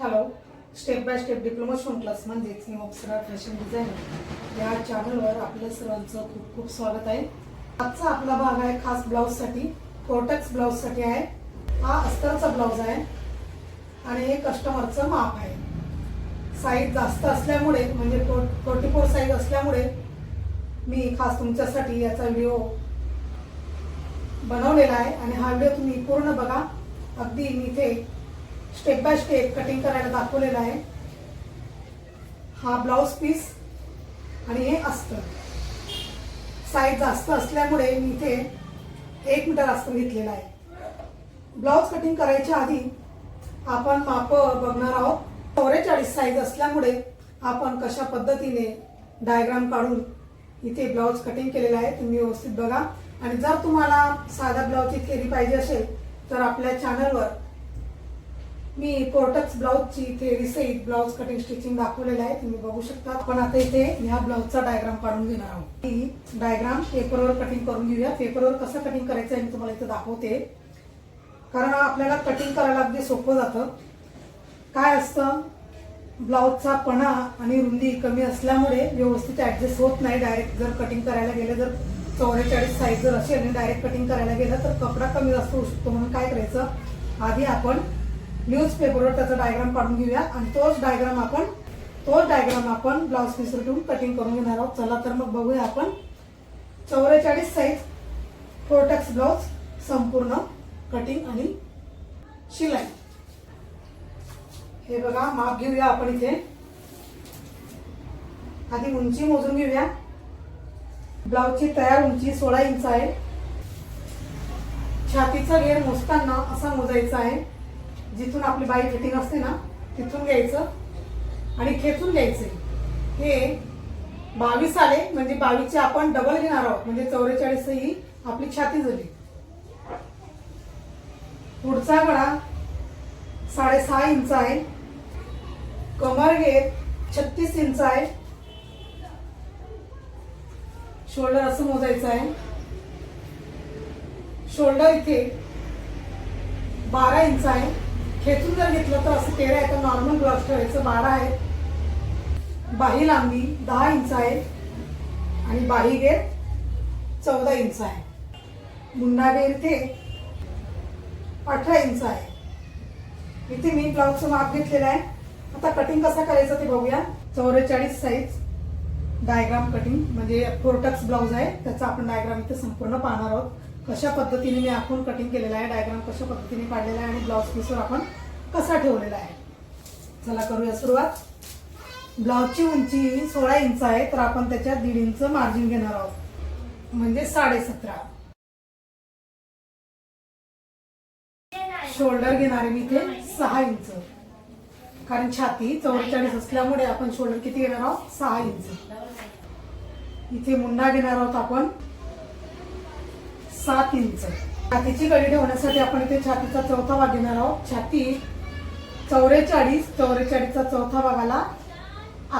Hello step by step diploma शिवण class म्हणजेच मी ऑप्सरा फॅशन डिझायनर या चॅनलवर आपल्या सर्वांचं खूप खूप स्वागत आहे. आजचा आपला भाग आहे खास ब्लाऊजसाठी कोर्टक्स ब्लाऊजसाठी आहे. हा अस्तरचा ब्लाऊज आहे. आणि हे कस्टमरचं माप आहे. साईज जास्त असल्यामुळे म्हणजे फोर्टी फोर साईज असल्यामुळे मी खास तुमच्यासाठी याचा व्हिडिओ बनवलेला आहे. आणि हा व्हिडिओ तुम्ही पूर्ण बघा. अगदी मी इथे स्टेप बाय स्टेप कटिंग करायला दाखवलेला आहे. हा ब्लाऊज पीस आणि हे अस्तर. साईज जास्त असल्यामुळे मी इथे एक मीटर अस्तर घेतलेला आहे. ब्लाऊज कटिंग करायच्या आधी आपण माप बघणार आहोत. चौवेचाळीस साईज असल्यामुळे आपण कशा पद्धतीने डायग्राम काढून इथे ब्लाऊज कटिंग केलेला आहे तुम्ही व्यवस्थित बघा. आणि जर तुम्हाला साधा ब्लाऊजची थेरी पाहिजे असेल तर आपल्या चॅनलवर मी कोर्टक्स ब्लाऊजची थेरी सहित ब्लाऊज कटिंग स्टिचिंग दाखवलेलं आहे. तुम्ही बघू शकता. पण आता इथे ह्या ब्लाऊजचा डायग्राम काढून घेणार आहोत. ही डायग्राम पेपरवर कटिंग करून घेऊया. पेपरवर कसं कटिंग करायचं आहे मी तुम्हाला इथे दाखवते. कारण आपल्याला कटिंग करायला अगदी सोपं जातं. काय असतं? ब्लाऊजचा पणा आणि रुंदी कमी असल्यामुळे व्यवस्थित ऍडजस्ट होत नाही. डायरेक्ट जर कटिंग करायला गेलं जर चौवेचाळीस साईज जर असेल आणि डायरेक्ट कटिंग करायला गेलं तर कपडा कमी जास्त होऊ शकतो म्हणून काय करायचं? आधी आपण न्यूज पेपरवर त्याचा डायग्राम काढून घेऊया आणि तोच डायग्राम आपण तोच डायग्राम आपण ब्लाऊज पीसवर ठेवून कटिंग करून घेणार आहोत. चला तर मग बघूया आपण. चौवेचाळीस साईज फोर्टॅक्स ब्लाऊज संपूर्ण कटिंग आणि शिलाई. हे बघा माप घेऊया आपण इथे. आधी उंची मोजून घेऊया. ब्लाऊजची तयार उंची सोळा इंच आहे. छातीचा घेर मोजताना असा मोजायचा आहे. जिथून आपली बाई फिटिंग असते ना तिथून घ्यायचं आणि खेचून घ्यायचे. हे बावीस आले म्हणजे बावीसचे आपण डबल घेणार आहोत. म्हणजे चौवेचाळीस ही आपली छाती झाली. पुढचा गळा साडेसहा इंच आहे. कमर घेत छत्तीस इंच आहे. शोल्डर असं मोजायचं आहे. शोल्डर इथे बारा इंच आहे. खेचून जर घेतलं तर असं तेरा आहे तर नॉर्मल ब्लाउज ठेवायचं. बारा आहे. बाही लांबी दहा इंच आहे. आणि बाही गेर चौदा इंच आहे. मुंडा गेर इथे अठरा इंच आहे. इथे मी ब्लाऊजचं माप घेतलेलं आहे. आता कटिंग कसा करायचं ते बघूया. चौवेचाळीस साईज डायग्राम कटिंग म्हणजे फोर्टक्स ब्लाऊज आहे. त्याचा आपण डायग्राम इथे संपूर्ण पाहणार आहोत. कशा पद्धतीने मी आखून कटिंग केलेलं आहे डायग्राम कशा पद्धतीने काढलेला आहे आणि ब्लाऊज पीसवर आपण कसा ठेवलेला आहे. चला करूया सुरुवात. ब्लाऊजची उंची सोळा इंच आहे तर आपण त्याच्यात दीड इंच मार्जिन घेणार आहोत. म्हणजे साडे सतरा शोल्डर घेणार आहे मी इथे सहा इंच. कारण छाती चौवेचाळीस असल्यामुळे आपण शोल्डर किती घेणार आहोत? सहा इंच. इथे मुंडा घेणार आहोत आपण. सात इंच. छातीची गडी ठेवण्यासाठी आपण इथे छातीचा चौथा भाग घेणार आहोत. छाती चौवेचाळीस चौवेचाळीसचा चौथा भागाला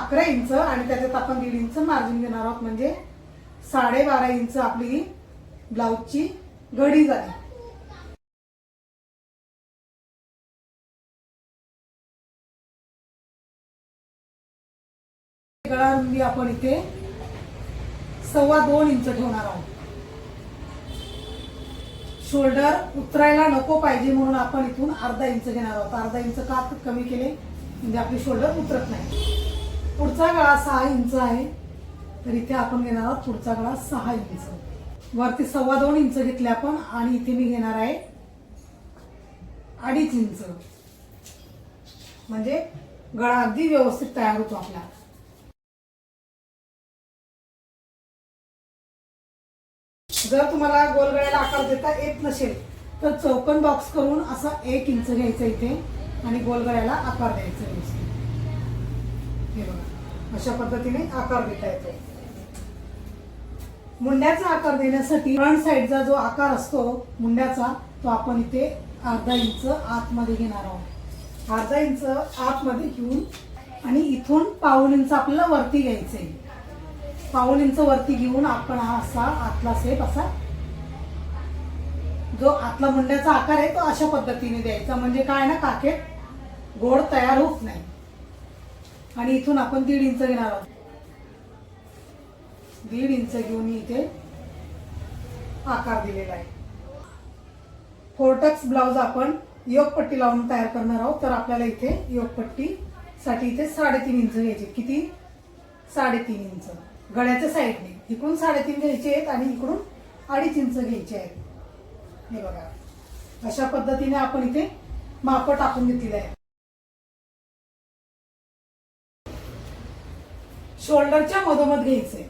अकरा इंच आणि त्याच्यात आपण दीड इंच मार्जिन घेणार आहोत. म्हणजे साडेबारा इंच आपली ब्लाऊजची घडी झाली गळा रुंदी आपण इथे सव्वा दोन इंच ठेवणार आहोत. शोल्डर उतरायला नको पाहिजे म्हणून आपण इथून अर्धा इंच घेणार आहोत. अर्धा इंच का कमी केले? म्हणजे आपली शोल्डर उतरत नाही. पुढचा गळा सहा इंच आहे. तर इथे आपण घेणार आहोत पुढचा गळा सहा इंच. वरती सव्वा दोन इंच घेतले आपण आणि इथे मी घेणार आहे अडीच इंच. म्हणजे गळा अगदी व्यवस्थित तयार होतो आपला. जर तुम्हाला गोलगळ्याला आकार देता येत नसेल तर चौकन बॉक्स करून असा एक इंच घ्यायचा इथे आणि गोलगळ्याला आकार द्यायचा हे बघा अशा पद्धतीने आकार देता येतो. मुंड्याचा आकार देण्यासाठी फ्रंट साईडचा जो आकार असतो मुंड्याचा तो आपण इथे अर्धा इंच आतमध्ये घेणार आहोत. अर्धा इंच आतमध्ये घेऊन आणि इथून पाऊन इंच आपल्याला वरती आहे. पाऊल इंच वरती घेऊन आपण हा असा आतला सेप असा जो आतला मुंड्याचा आकार आहे तो अशा पद्धतीने द्यायचा. म्हणजे काय ना काखेत गोड तयार होत नाही. आणि इथून आपण दीड इंच घेणार आहोत. दीड इंच घेऊन इथे आकार दिलेला आहे. फोर्टक्स ब्लाउज आपण योगपट्टी लावून तयार करणार आहोत. तर आपल्याला इथे योगपट्टी साठी इथे साडेतीन इंच घ्यायचे. किती? साडेतीन इंच. गळ्याच्या साईडने इकडून साडेतीन घ्यायचे आहेत आणि इकडून अडीच इंच घ्यायचे आहेत. हे बघा. अशा पद्धतीने आपण इथे माप टाकून घेतलेलं आहे शोल्डरच्या मधोमध घ्यायचे.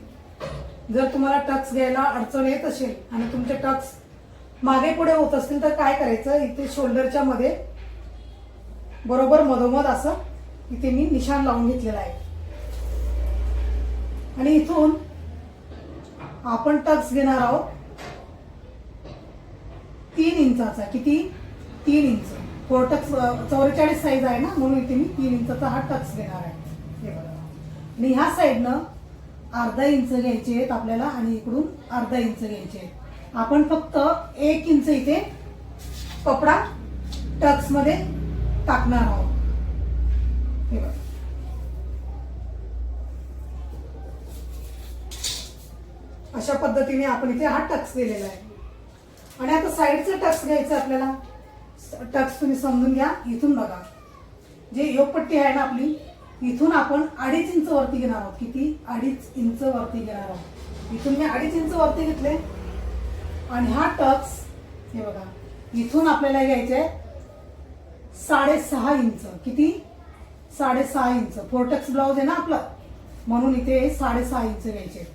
जर तुम्हाला टक्स घ्यायला अडचण येत असेल आणि तुमचे टक्स मागे पुढे होत असतील तर काय करायचं? इथे शोल्डरच्या मध्ये बरोबर मधोमध असं इथे मी निशाण लावून घेतलेला आहे. आणि इथून आपण टक्स घेणार आहोत तीन इंचाचा किती? तीन इंच. फोरटक्स चौवेचाळीस साईज आहे ना म्हणून इथे मी तीन इंचाचा हा टक्स घेणार आहे. हे बघा. आणि ह्या साईडनं अर्धा इंच घ्यायचे आहेत आपल्याला आणि इकडून अर्धा इंच घ्यायचे आहेत. आपण फक्त एक इंच इथे कपडा टक्समध्ये टाकणार आहोत. हे बघा. अशा पद्धतीने आपण इथे हा टक्स दिलेला आहे. आणि आता साईडचं टक्स घ्यायचं आपल्याला. टक्स तुम्ही समजून घ्या इथून बघा. जे योगपट्टी आहे ना आपली इथून आपण अडीच इंच वरती घेणार आहोत. किती? अडीच इंच वरती घेणार आहोत. इथून मी अडीच इंच वरती घेतले. आणि हा टक्स हे बघा इथून आपल्याला घ्यायचे साडेसहा इंच. किती? साडेसहा इंच. फोर्टक्स ब्लाऊज आहे ना आपलं. म्हणून इथे साडेसहा इंच घ्यायचे.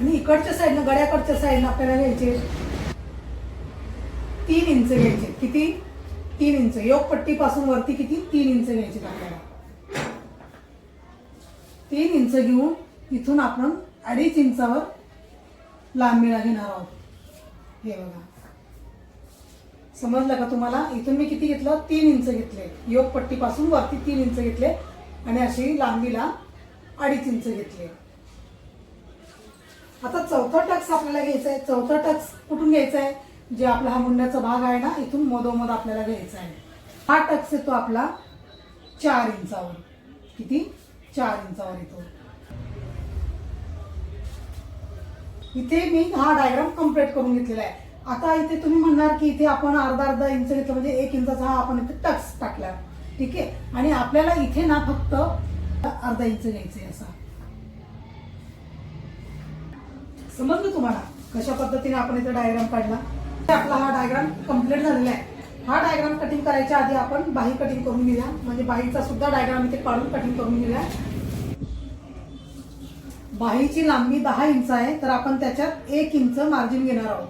आणि इकडच्या साईडनं गड्याकडच्या साईडनं आपल्याला घ्यायचे. तीन इंच घ्यायचे. किती? तीन इंच योगपट्टी पासून वरती किती? तीन इंच घ्यायचे आपल्याला. तीन इंच घेऊन इथून आपण अडीच इंचावर लांबीला घेणार आहोत. हे बघा. समजलं का तुम्हाला? इथून मी किती घेतलं? तीन इंच घेतले. योगपट्टीपासून वरती तीन इंच घेतले आणि अशी लांबीला अडीच इंच घेतले. आता चौथा टक्स आपल्याला घ्यायचा आहे चौथा टक्स कुठून घ्यायचा आहे जे आपला हा मुंड्याचा भाग आहे ना इथून मधोमध आपल्याला घ्यायचा आहे हा टक्स येतो आपला चार इंचावर. किती? चार इंचावर येतो. इथे मी हा डायग्राम कंप्लीट करून घेतलेला आहे. आता इथे तुम्ही म्हणणार की इथे आपण अर्धा अर्धा इंच घेतलं म्हणजे एक इंचाचा हा आपण इथे टक्स टाकला. ठीक आहे? आणि आपल्याला इथे ना फक्त अर्धा इंच घ्यायचंय असा. समजलं तुम्हाला कशा पद्धतीने आपण इथे डायग्राम काढला? आपला हा डायग्राम कंप्लीट झालेला आहे. हा डायग्राम कटिंग करायच्या आधी आपण बाही कटिंग करून घेऊया. म्हणजे बाहीचा सुद्धा डायग्राम इथे काढून कटिंग करून घेऊया. बाहीची लांबी दहा इंच आहे तर आपण त्याच्यात एक इंच मार्जिन घेणार आहोत.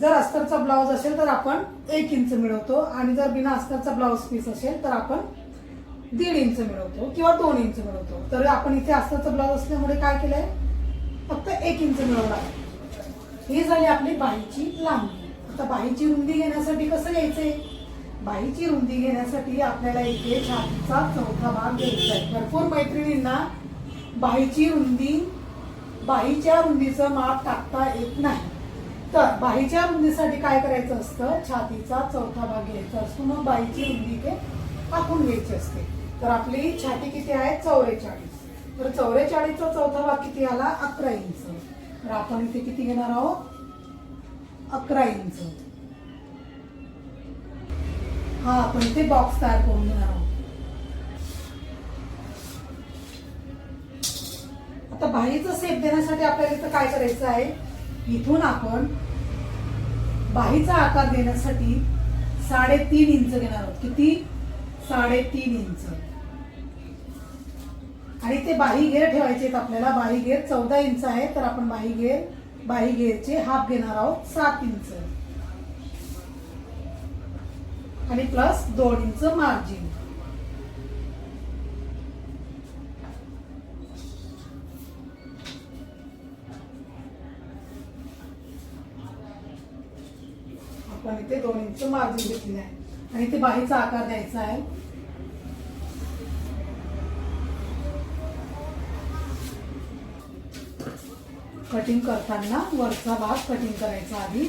जर अस्तरचा ब्लाऊज असेल तर आपण एक इंच मिळवतो. आणि जर बिना अस्तरचा ब्लाऊज पीस असेल तर आपण दीड इंच मिळवतो किंवा दोन इंच मिळवतो. तर आपण इथे अस्तरचा ब्लाऊज असल्यामुळे काय केलंय? फक्त एक इंच मिळवला. ही झाली आपली बाहीची लांबी. आता बाहीची रुंदी घेण्यासाठी कसं घ्यायचंय? बाहीची रुंदी घेण्यासाठी आपल्याला इथे छातीचा चौथा भाग घ्यायचा आहे. भरपूर मैत्रिणींना बाहीची रुंदी बाहीच्या रुंदीचं माप टाकता येत नाही. तर बाहीच्या रुंदीसाठी काय करायचं असतं? छातीचा चौथा भाग घ्यायचा असतो. मग बाहीची रुंदी ते टाकून घ्यायची असते. तर आपली छाती किती आहे? चौवेचाळीस. तर चौवेचाळीसचा चौथा भाग किती आला अकरा इंच. तर आपण इथे किती घेणार आहोत? अकरा इंच. हा आपण इथे बॉक्स तयार करून घेणार आहोत. आता बाहीचं सेप देण्यासाठी आपल्याला इथं काय करायचं आहे? इथून आपण बाहीचा आकार देण्यासाठी साडेतीन इंच घेणार आहोत. किती? साडेतीन इंच. आणि ते बाही घेर ठेवायचे आपल्याला. बाही घेर चौदा इंच आहे तर आपण बाही घेर बाही घेरचे हाफ घेणार आहोत सात इंच. आणि प्लस दोन इंच मार्जिन आपण इथे दोन इंच मार्जिन घेतलेलं आहे. आणि ते बाहीचा आकार द्यायचा आहे. कटिंग करताना वरचा भाग कटिंग करायचा आधी.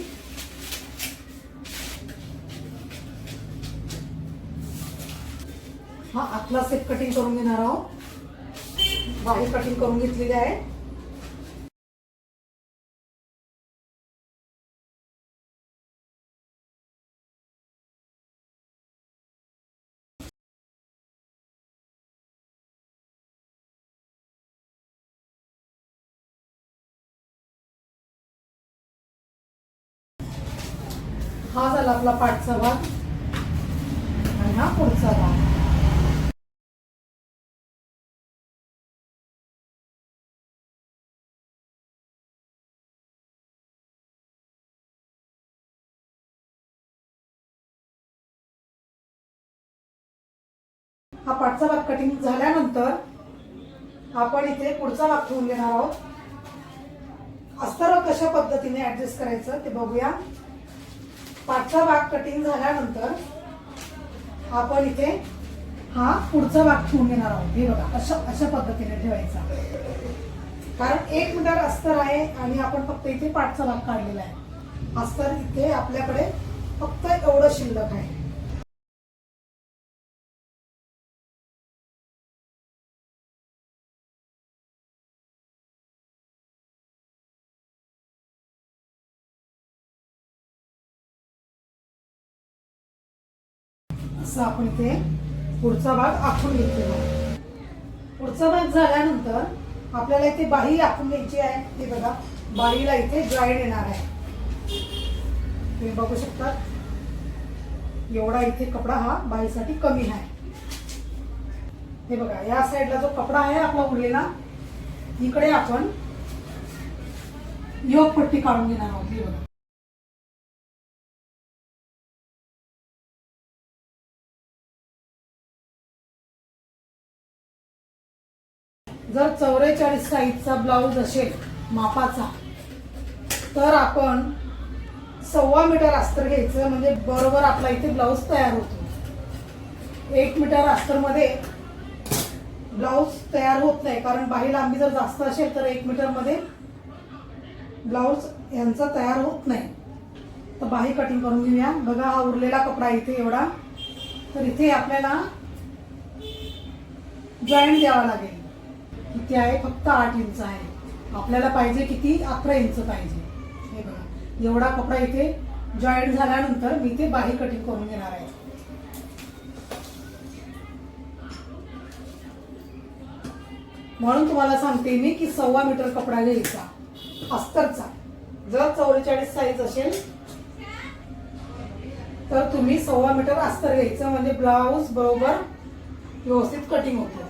हा आतला सेप कटिंग करून घेणार आहोत. बाहेर कटिंग करून घेतलेली आहे. हा झाला आपला पाठचा भाग. आणि हा पुढचा भाग. हा पाठचा भाग कटिंग झाल्यानंतर आपण इथे पुढचा भाग ठेवून घेणार आहोत. अस्तर कशा पद्धतीने ऍडजस्ट करायचं ते बघूया. पाचचा भाग कटिंग झाल्यानंतर आपण इथे हा पुढचा भाग ठेवून घेणार आहोत. हे बघा अशा अशा पद्धतीने ठेवायचा. कारण एक मीटर अस्तर आहे आणि आपण फक्त इथे पाठचा भाग काढलेला आहे. अस्तर इथे आपल्याकडे फक्त एवढं शिल्लक आहे. असं आपण इथे पुढचा भाग आखून घेतलेला आहे. पुढचा भाग झाल्यानंतर आपल्याला इथे बाही आखून घ्यायची आहे. हे बघा बाहीला इथे जॉईंट येणार आहे. तुम्ही बघू शकता एवढा इथे कपडा हा बाईसाठी कमी आहे. हे बघा या साईडला जो कपडा आहे आपला उरलेला इकडे आपण योग पट्टी काढून घेणार आहोत. हे बघा. जर चौवेचाळीस साईजचा ब्लाऊज असेल मापाचा तर आपण सव्वा मीटर अस्तर घ्यायचं म्हणजे बरोबर आपला इथे ब्लाऊज तयार होतो. एक मीटर अस्तरमध्ये ब्लाऊज तयार होत नाही कारण बाही लांबी जर जास्त असेल तर एक मीटरमध्ये ब्लाऊज यांचा तयार होत नाही. तर बाही कटिंग करून घेऊया. बघा हा उरलेला कपडा इथे एवढा. तर इथे आपल्याला जॉईंट द्यावा लागेल. किती आहे फक्त आठ इंच आहे. आपल्याला पाहिजे किती? अकरा इंच पाहिजे. हे बघा. एवढा कपडा इथे जॉईंट झाल्यानंतर मी ते बाही कटिंग करून घेणार आहे. म्हणून तुम्हाला सांगते मी की सव्वा मीटर कपडा घ्यायचा. अस्तरचा. जर चौवेचाळीस साईज असेल तर तुम्ही सव्वा मीटर अस्तर घ्यायचं. म्हणजे ब्लाऊज बरोबर व्यवस्थित कटिंग होतं.